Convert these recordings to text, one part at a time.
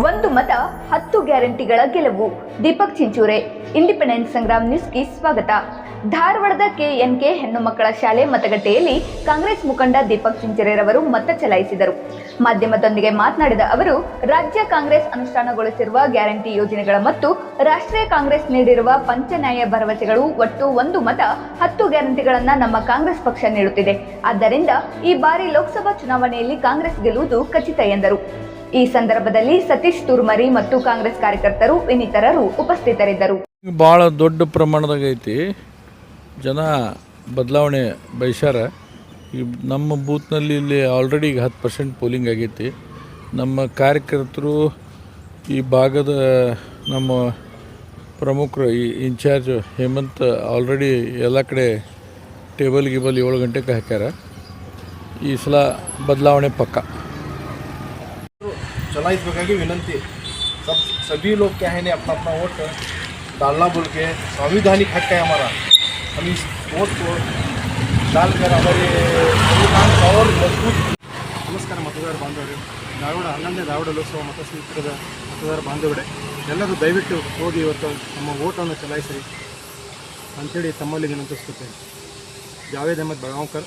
ಒಂದು ಮತ, ಹತ್ತು ಗ್ಯಾರಂಟಿಗಳ ಗೆಲುವು. ದೀಪಕ್ ಚಿಂಚೂರೆ, ಇಂಡಿಪೆಂಡೆನ್ಸ್ ಸಂಗ್ರಾಮ್ ನ್ಯೂಸ್ಗೆ ಸ್ವಾಗತ. ಧಾರವಾಡದ ಕೆಎನ್ಕೆ ಹೆಣ್ಣು ಮಕ್ಕಳ ಶಾಲೆ ಮತಗಟ್ಟೆಯಲ್ಲಿ ಕಾಂಗ್ರೆಸ್ ಮುಖಂಡ ದೀಪಕ್ ಚಿಂಚೂರೆರವರು ಮತ ಚಲಾಯಿಸಿದರು. ಮಾಧ್ಯಮದೊಂದಿಗೆ ಮಾತನಾಡಿದ ಅವರು, ರಾಜ್ಯ ಕಾಂಗ್ರೆಸ್ ಅನುಷ್ಠಾನಗೊಳಿಸಿರುವ ಗ್ಯಾರಂಟಿ ಯೋಜನೆಗಳ ಮತ್ತು ರಾಷ್ಟ್ರೀಯ ಕಾಂಗ್ರೆಸ್ ನೀಡಿರುವ ಪಂಚನ್ಯಾಯ ಭರವಸೆಗಳು ಒಟ್ಟು ಒಂದು ಮತ, ಹತ್ತು ಗ್ಯಾರಂಟಿಗಳನ್ನು ನಮ್ಮ ಕಾಂಗ್ರೆಸ್ ಪಕ್ಷ ನೀಡುತ್ತಿದೆ. ಆದ್ದರಿಂದ ಈ ಬಾರಿ ಲೋಕಸಭಾ ಚುನಾವಣೆಯಲ್ಲಿ ಕಾಂಗ್ರೆಸ್ ಗೆಲ್ಲುವುದು ಖಚಿತ ಎಂದರು. ಈ ಸಂದರ್ಭದಲ್ಲಿ ಸತೀಶ್ ತುರ್ಮರಿ ಮತ್ತು ಕಾಂಗ್ರೆಸ್ ಕಾರ್ಯಕರ್ತರು ಇನ್ನಿತರರು ಉಪಸ್ಥಿತರಿದ್ದರು. ಬಹಳ ದೊಡ್ಡ ಪ್ರಮಾಣದಾಗ ಐತಿ. ಜನ ಬದಲಾವಣೆ ಬಯಸ್ಯಾರ. ಈ ನಮ್ಮ ಬೂತ್ನಲ್ಲಿ ಇಲ್ಲಿ ಆಲ್ರೆಡಿ ಈಗ ಹತ್ತು ಪರ್ಸೆಂಟ್ ಪೋಲಿಂಗ್ ಆಗೈತಿ. ನಮ್ಮ ಕಾರ್ಯಕರ್ತರು ಈ ಭಾಗದ ನಮ್ಮ ಪ್ರಮುಖರು, ಈ ಇನ್ಚಾರ್ಜ್ ಹೇಮಂತ್ ಆಲ್ರೆಡಿ ಎಲ್ಲ ಕಡೆ ಟೇಬಲ್ ಗಿಬಲ್ ಏಳು ಗಂಟೆಗೆ ಹಾಕ್ಯಾರ. ಈ ಸಲ ಬದಲಾವಣೆ ಪಕ್ಕ. ಚಲಾಯಿಸಬೇಕಾಗಿ ವಿನಂತಿ. ಸಬ್ ಸಭಿ लोग क्या है ने अपना अपना वोट डालना बोल के संवैधानिक हक है हमारा हम ನಮಸ್ಕಾರ ಮತದಾರ ಬಾಂಧವರು. ಧಾರವಾಡ ಹನ್ನೊಂದನೇ ಧಾರವಾಡ ಲೋಕಸಭಾ ಮತಕ್ಷೇತ್ರದ ಮತದಾರ ಬಾಂಧವರೇ. ಎಲ್ಲರೂ ದಯವಿಟ್ಟು ಹೋಗಿ ಇವತ್ತು ನಮ್ಮ ಓಟನ್ನು ಚಲಾಯಿಸಿರಿ. ಅಂಥೇಳಿ ತಮ್ಮಲ್ಲಿ ವಿನಂತಿಸ್ಕೊತೇನೆ. Javed Ahmed ಬಳಗಾಂವ್ಕರ್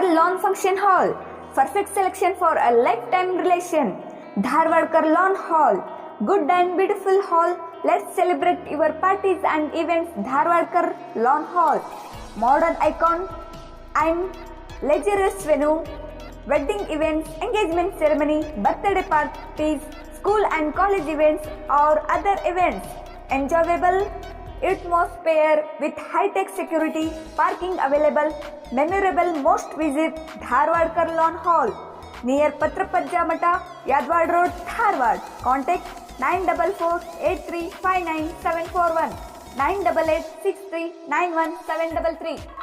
Dharwad lawn function hall perfect selection for a lifetime relation Dharwadkar lawn hall good and beautiful hall let's celebrate your parties and events Dharwadkar lawn hall modern icon and luxurious venue wedding events, engagement ceremony, birthday parties, school and college events or other events. Enjoyable atmosphere with high-tech security, parking available, memorable most visit Dharwad Lawn Hall near Patrapajja Mata, Yadwad Road, Dharwad. Contact 944 988 639 733